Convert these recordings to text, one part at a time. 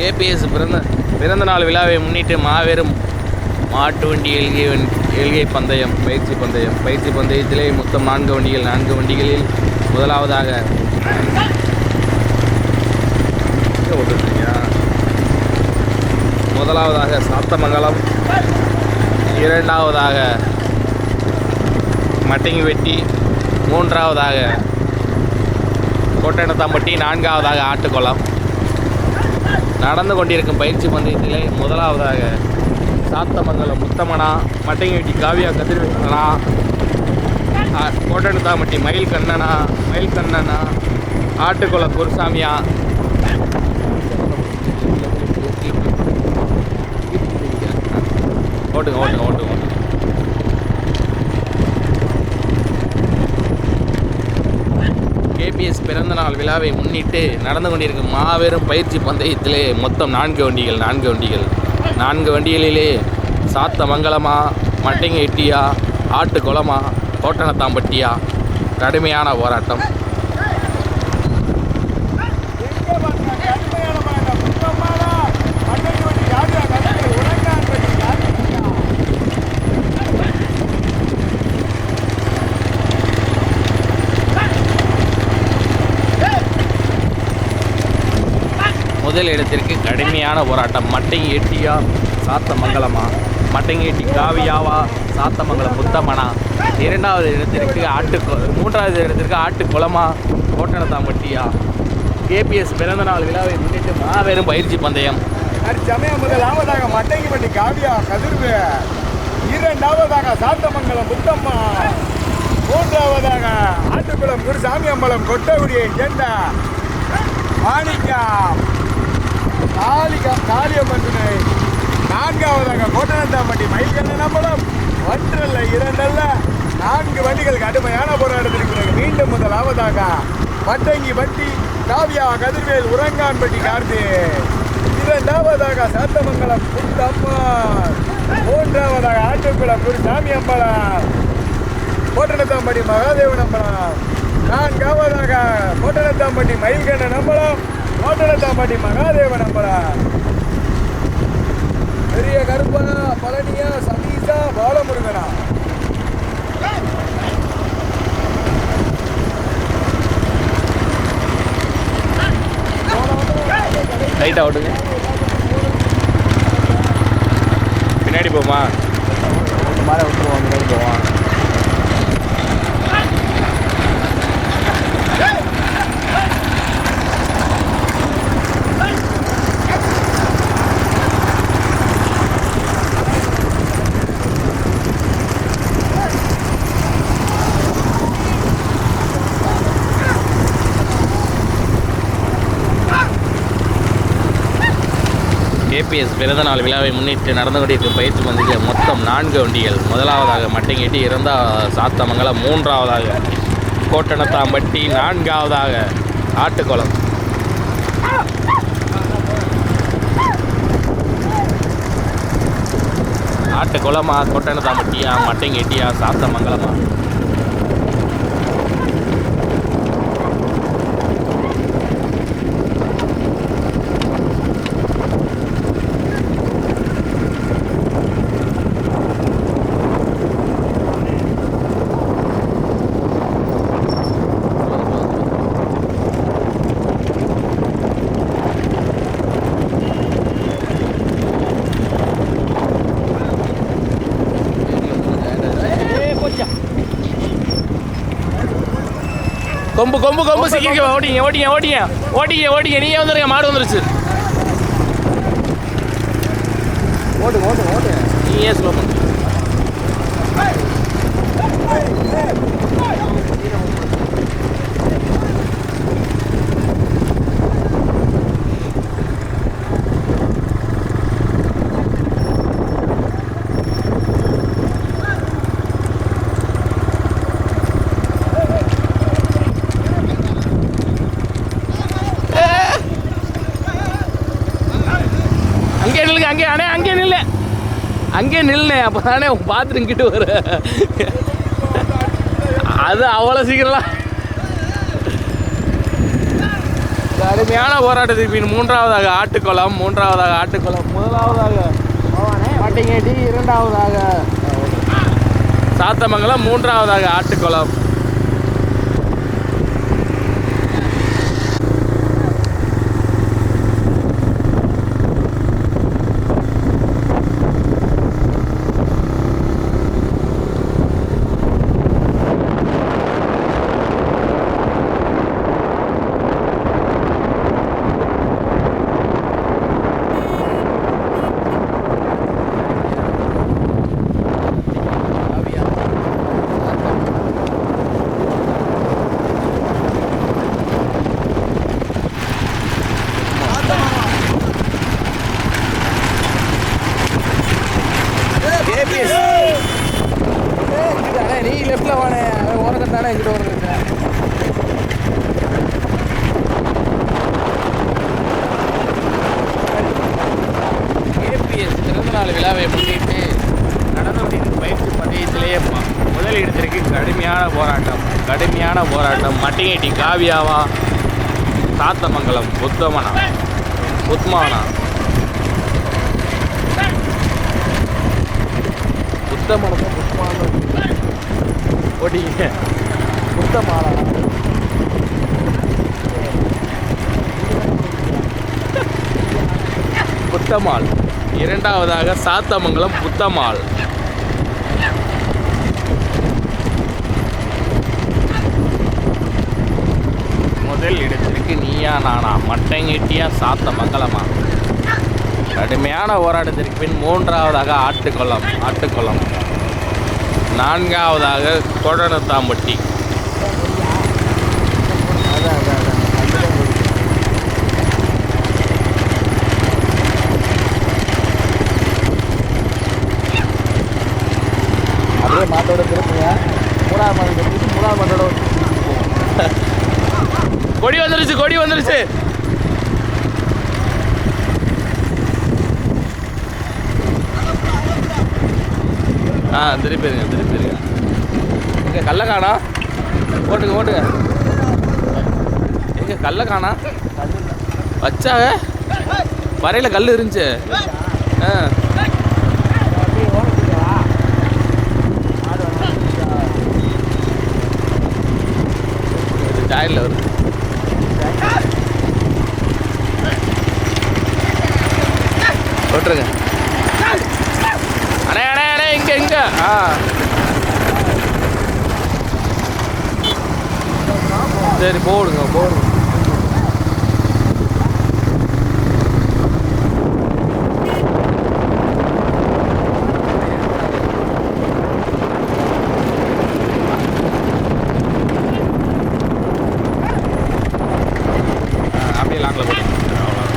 KBS பிறந்த பிறந்த நாள் விழாவை முன்னிட்டு மாபெரும் மாட்டு வண்டி எல்கை எல்கை பந்தயம் பயிற்சி பந்தயம் பயிற்சி பந்தயத்திலே மொத்தம் நான்கு வண்டிகள் நான்கு வண்டிகளில் முதலாவதாக முதலாவதாக சாத்தமங்கலம் இரண்டாவதாக மட்டைங்கி வெட்டி மூன்றாவதாக கோட்டணத்தாம்பட்டி நான்காவதாக ஆட்டுக்குளம். நடந்து கொண்டிருக்கும் பயிற்சி பந்தயத்திலே முதலாவதாக சாத்தமங்கலம் முத்தமனா மட்டங்கட்டி காவியா கதிர்வேலனா ஆ- மயில் கண்ணனா மயில் கண்ணனா ஆட்டுக்குளம் குருசாமியா ஓட்டுங்க ஓட்டுங்க ஓட்டுங்க. எம்பிஎஸ் பிறந்தநாள் விழாவை முன்னிட்டு நடந்து கொண்டிருக்கும் மாபெரும் பயிற்சி பந்தயத்திலே மொத்தம் நான்கு வண்டிகள் நான்கு வண்டிகள். நான்கு வண்டிகளிலே சாத்த மங்கலமா மட்டைங்க எட்டியா ஆட்டு குளமா கோட்டணத்தாம்பட்டியா கடுமையான போராட்டம். முதல் இடத்திற்கு கடுமையான போராட்டம். மட்டைங்க சாத்தமங்கலமா? மட்டங்கட்டி காவியாவா? சாத்தமங்கலம் புத்தமனா இரண்டாவது இடத்திற்கு ஆட்டு மூன்றாவது இடத்திற்கு ஆட்டு குளமா கோட்டனத்தாம்பட்டியா கேபிஎஸ் பிறந்தநாள் விழாவை முன்னிட்டு மாபெரும் பயிற்சி பந்தயம். சமயம் முதலாவதாக மட்டைங்கிப்பட்டி காவியா கதிர்வு. இரண்டாவதாக சாத்தமங்கலம் புத்தம்மா மூன்றாவதாக ஆட்டுக்குளம் குருசாமி அம்பலம் கொட்டகுடியை சேர்ந்த மாணிக்கா காளிகா காளியம்மன் துணை நான்காவதாக கோட்டனத்தாம்பட்டி மயில்கண்ணன் அம்பலம். ஒன்றல்ல இரண்டல்ல நான்கு வண்டிகள் கடுமையான போராட்டத்திற்கு பிறகு மீண்டும் முதலாவதாக மட்டங்கி பட்டி காவியா கதிர்வேல் உரங்கான்பட்டி கார்த்தி இரண்டாவதாக சாத்தமங்கலம் புத்தம்மாள் மூன்றாவதாக ஆட்டுக்குளம் குரு சாமி அம்பலம். கோட்டனத்தாம்பட்டி மகாதேவன் அம்பலம். நான்காவதாக கோட்டனத்தாம்பட்டி மயில்கண்ணன் அம்பலம். கோட்டனத்தாம்பட்டி மகாதேவன் அம்பலம் பெரிய கருப்பனா பழனியா சதீஷா பாலமுருகனா? லைட்டாக ஓட்டுங்க பின்னாடி போமா? மேலே விட்டுருவோம் முன்னாடி போவான் கேபிஎஸ் பிறந்தநாள் விழாவை முன்னிட்டு நடந்து கொண்டிருக்கும் பயிற்சி பந்தயத்தில் மொத்தம் நான்கு வண்டிகள். முதலாவதாக மட்டைங்கேட்டி இரண்டாவது சாத்தமங்கலம் மூன்றாவதாக கோட்டணத்தாம்பட்டி நான்காவதாக ஆட்டுக்குளம். ஆட்டுக்குளமா கோட்டணத்தாம்பட்டியா மட்டங்கிட்டியா சாத்தமங்கலமா? கொம்பு கொம்பு கொம்பு சிக்கிக்க ஓடிங்க ஓடிங்க ஓடிங்க ஓடிங்க ஓடிங்க நீங்க வந்துருங்க மாடு வந்துருச்சு. ஓட்டு ஓட்டு ஓட்டு நீயே ஸ்லோ பண்ணு அங்கே நில்லுங்க அங்கே அண்ணே அங்கே நில்லு அங்கே நில்னே அப்போ தானே பாத்ரூம் கிட்ட வர அது அவ்வளோ சீக்கிரம்லாம். கடுமையான போராட்டத்துக்கு மீன் மூன்றாவதாக ஆட்டுக்குளம் மூன்றாவதாக ஆட்டுக்குளம் முதலாவதாக மாட்டிங்கேட்டி இரண்டாவதாக சாத்தமங்கலம் மூன்றாவதாக ஆட்டுக்குளம் லெஃப்டில் வானே ஓரக்கத்து எங்கிட்ட ஒரு ஏபிஎஸ் பிறந்தநாள் விழாவை முன்னிட்டு நடனத்தின் பயிற்சி பந்தயத்திலேயே ம- கடுமையான போராட்டம். கடுமையான போராட்டம். மட்டிங்கட்டி காவியாவா சாத்தமங்கலம் புத்தமனா புத்மானா புத்தமனமும் புத்மானம் ஓட்டிங்க புத்தமாலா. புத்தமால். இரண்டாவதாக சாத்தமங்கலம் புத்தமால். முதல் இடத்திற்கு நீயா நானா? மட்டங்கெட்டியா சாத்தமங்கலமா? கடுமையான போராட்டத்திற்கு பின் மூன்றாவதாக ஆட்டுக்குளம் ஆட்டுக்குளம் நான்காவதாக ஓட்டு. அப்படியே மாட்டோட திருப்புங்க. மூணாவது மாதம் மூணாவது மாட்டோட கொடி வந்துருச்சு கொடி வந்துருச்சு. ஆ திருப்பிடுங்க திருப்பிடுங்க. எங்க கல்ல காணா ஓட்டுங்க ஓட்டுங்க எங்கே கல்ல காணா வச்சாங்க வரையில கல் இருந்துச்சு. ஆ. சரி போடுங்க போடுங்க ஆ, அப்படியே லாக்கில் போடுங்க அவ்வளோதான்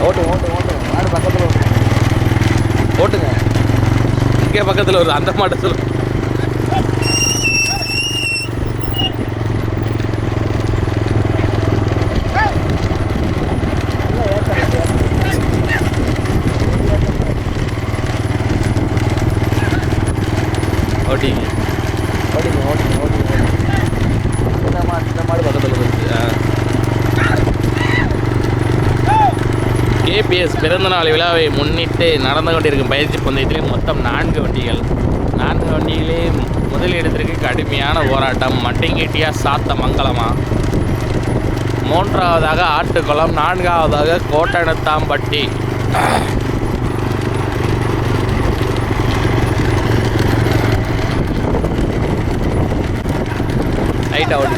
ஓட்டு ஓட்டு ஓட்டு மாடு பக்கத்தில் ஓட்டு ஓட்டுங்க அங்கே பக்கத்தில் வருது அந்த மாட்டை சொல்லு. ஓட்டிங்க ஓட்டிங்க ஓட்டிங்க இந்த மாடு இந்த மாடு பக்கத்தில் வருது கேபிஎஸ் பிறந்தநாள் விழாவை முன்னிட்டு நடந்து கொண்டிருக்கும் பயிற்சி பந்தயத்திலே மொத்தம் நான்கு வண்டிகள். நான்கு வண்டியிலே முதலிடத்திற்கு கடுமையான போராட்டம். மட்டிங்கேட்டியா சாத்த மங்கலமா மூன்றாவதாக ஆட்டுக்குளம் நான்காவதாக கோட்டணத்தாம்பட்டி நைட் அவுட்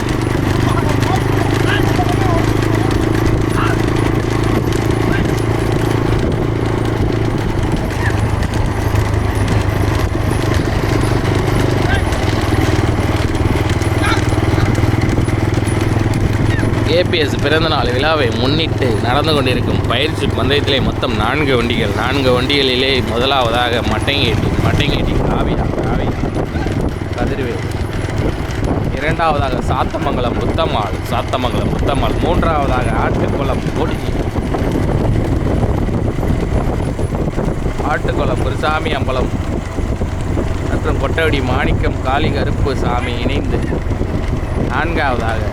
ஏபிஎஸ் பிறந்தநாள் விழாவை முன்னிட்டு நடந்து கொண்டிருக்கும் பயிற்சி பந்தயத்திலே மொத்தம் நான்கு வண்டிகள். நான்கு வண்டிகளிலே முதலாவதாக மட்டைங்கேட்டி மட்டைங்கேட்டி காவியா காவியா கதிர்வேல். இரண்டாவதாக சாத்தமங்கலம் புத்தம்மாள் சாத்தமங்கலம் புத்தம்மாள். மூன்றாவதாக ஆட்டுக்குளம் கொடிஜி ஆட்டுக்குளம் குருசாமி அம்பலம். மற்றும் கொட்டவடி மாணிக்கம் காளி கருப்பு சாமி இணைந்து நான்காவதாக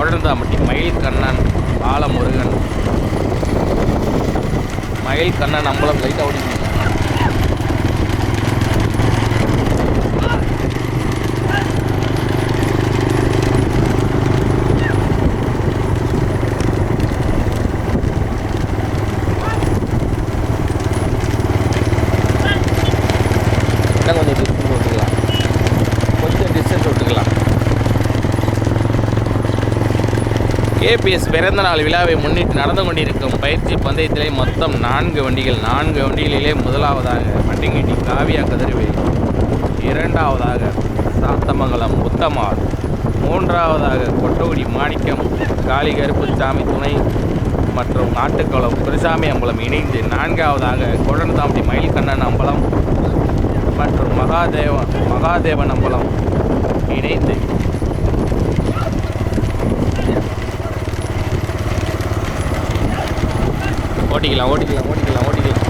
கொடர்ந்தாம்பட்டி மயில் கண்ணன் பாலமுருகன் மயில் கண்ணன் அம்பலம் லைட்டாக ஓடி ஏபிஎஸ் பிறந்தநாள் விழாவை முன்னிட்டு நடந்து கொண்டிருக்கும் பயிற்சி பந்தயத்திலே மொத்தம் நான்கு வண்டிகள். நான்கு வண்டிகளிலே முதலாவதாக மட்டிங்கட்டி காவியா கதிர்வேல் இரண்டாவதாக சாத்தமங்கலம் உத்தமார் மூன்றாவதாக கொட்டகுடி மாணிக்கம் காளி கருப்புசாமி துணை மற்றும் நாட்டுக்குளம் குருசாமி அம்பலம் இணைந்து நான்காவதாக குழந்தாம்பட்டி மயில்கண்ணன் அம்பலம் மற்றும் மகாதேவ மகாதேவன் அம்பலம் இணைந்து ஓட்டிக்கலாம் ஓட்டிக்கலாம் ஓட்டிக்கலாம் ஓட்டிக்கலாம்.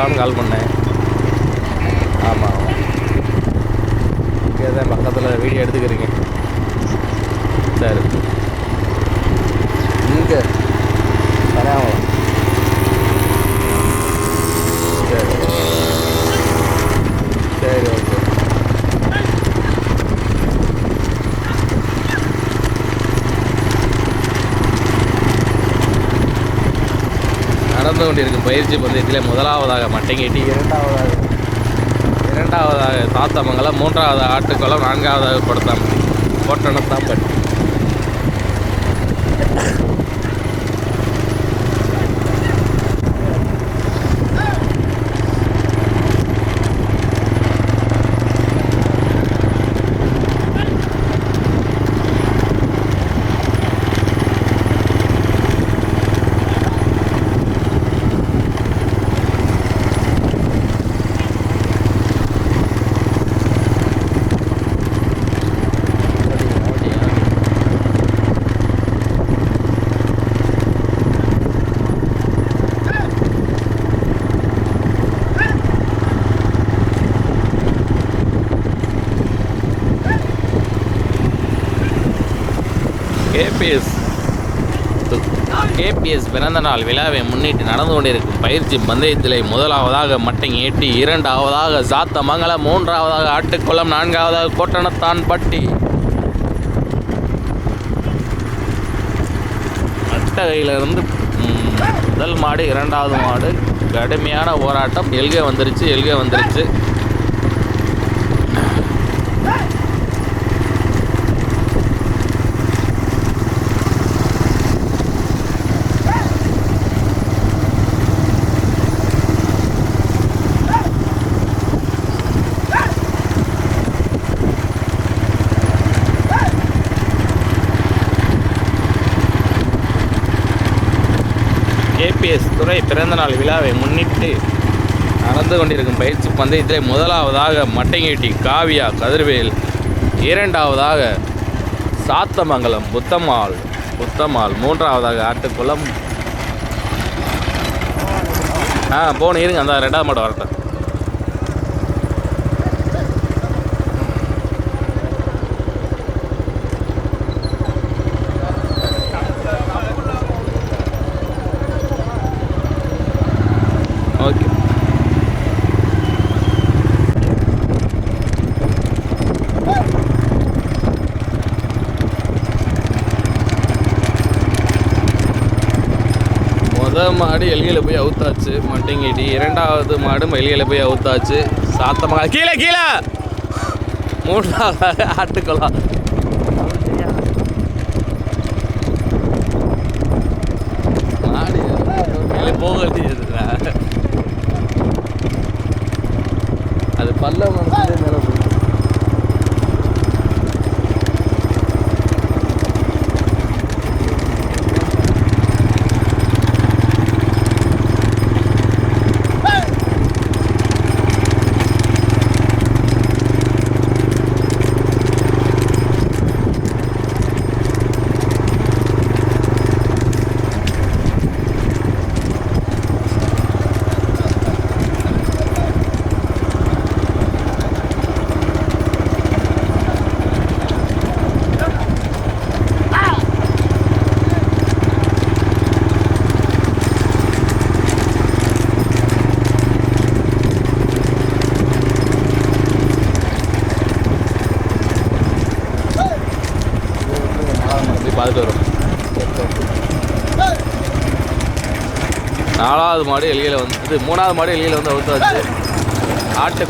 பண்ணியும் சொல்லலாம்னு கால் பண்ணேன் கொண்டிருக்கும் பயிற்சி பந்தயத்தில் முதலாவதாக மட்டைங்கேட்டி இரண்டாவதாக இரண்டாவதாக தாத்தமங்கலம் மூன்றாவது ஆட்டுக்குளம் நான்காவதாக கொடுத்தாம்பட்டி கோட்டணத்தாம்பட்டி கேபிஎஸ் பிறந்தநாள் விழாவை முன்னிட்டு நடந்து கொண்டிருக்கும் பயிற்சி பந்தயத்திலே முதலாவதாக மட்டை ஏட்டி இரண்டாவதாக சாத்தமங்கலம் மூன்றாவதாக ஆட்டுக்குளம் நான்காவதாக கோட்டணத்தான் பட்டி. அட்டகையிலிருந்து முதல் மாடு இரண்டாவது மாடு. கடுமையான போராட்டம். எல்கே வந்துருச்சு எல்கே வந்துருச்சு கேபிஎஸ் துறை பிறந்தநாள் விழாவை முன்னிட்டு நடந்து கொண்டிருக்கும் பயிற்சி பந்தயத்தில் முதலாவதாக மட்டைங்கேட்டி காவியா கதிர்வேல் இரண்டாவதாக சாத்தமங்கலம் புத்தம்மாள் புத்தம்மாள் மூன்றாவதாக ஆட்டுக்குளம். ஆ போன இருங்க அந்த ரெண்டாவது மாடு வரட்டும். மாடு எலியில் போய் அவுத்தாச்சு. மட்டிங்கிட்டி இரண்டாவது மாடு எலியில் போய் அவுத்தாச்சு. சாத்தமாக. கீழே கீழே! மூன்றாவது ஆட்டுக்குளம் மாடு மேலே போகிறது அது பல்ல மனசுலே மேலே போகுது போய் பார்த்துட்டு வரும் நாலாவது மாடு எலியில் வந்து இது மூணாவது மாடு எலியில் வந்து அவுத்தாச்சு ஆட்டு